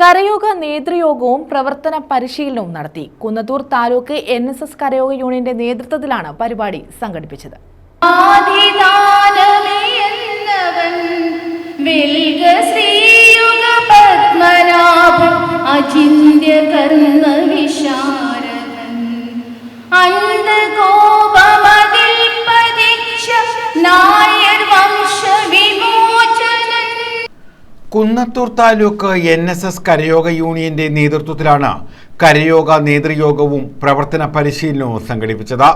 കരയോഗ നേതൃയോഗവും പ്രവർത്തന പരിശീലനവും നടത്തി. Kunnathur taluk N S S കരയോഗ യൂണിയന്റെ നേതൃത്വത്തിലാണ് പരിപാടി സംഘടിപ്പിച്ചത്. ആദിദാനമേയെന്നവൻ വെൽക Kunnathur taluk N S S കരയോഗ യൂണിയന്റെ നേതൃത്വത്തിലാണ് കരയോഗ നേതൃയോഗവും പ്രവർത്തന പരിശീലനവും സംഘടിപ്പിച്ചത്.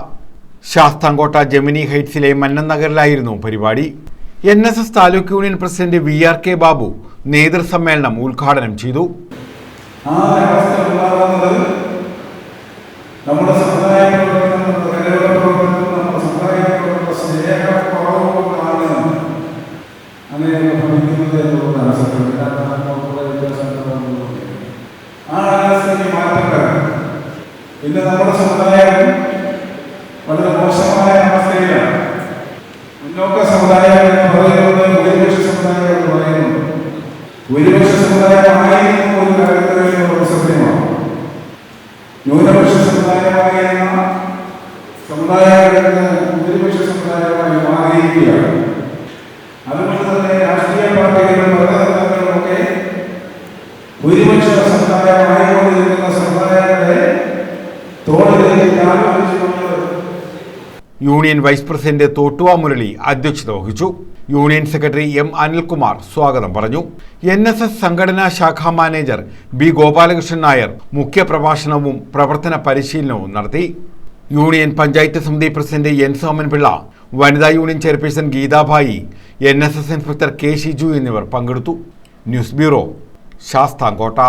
ശാസ്താംകോട്ട ജമിനി ഹൈറ്റ്സിലെ മന്നൻ നഗറിലായിരുന്നു പരിപാടി. N S S taluk union president V R K Babu നേതൃസമ്മേളനം ഉദ്ഘാടനം ചെയ്തു. നമ്മുടെ ഭവിക്കുന്നത് എന്നുള്ളതാണ് സത്യം വളരെ മോശമായ അവസ്ഥയിലാണ് മുന്നോക്ക ഒരു ന്യൂനപക്ഷ ഭൂരിപക്ഷ സമുദായമായി മാറിയിരിക്കുകയാണ്. Union vice president Thottuva Murali അധ്യക്ഷത വഹിച്ചു. യൂണിയൻ സെക്രട്ടറി എം അനിൽകുമാർ സ്വാഗതം പറഞ്ഞു. എൻ എസ് എസ് സംഘടനാ ശാഖാ മാനേജർ ബി ഗോപാലകൃഷ്ണൻ നായർ മുഖ്യപ്രഭാഷണവും പ്രവർത്തന പരിശീലനവും നടത്തി. യൂണിയൻ പഞ്ചായത്ത് സമിതി പ്രസിഡന്റ് എൻ സോമൻപിള്ള വനിതാ union chairperson Geethabhai N S S inspector K Shiju എന്നിവർ പങ്കെടുത്തു. News bureau Sasthamkotta.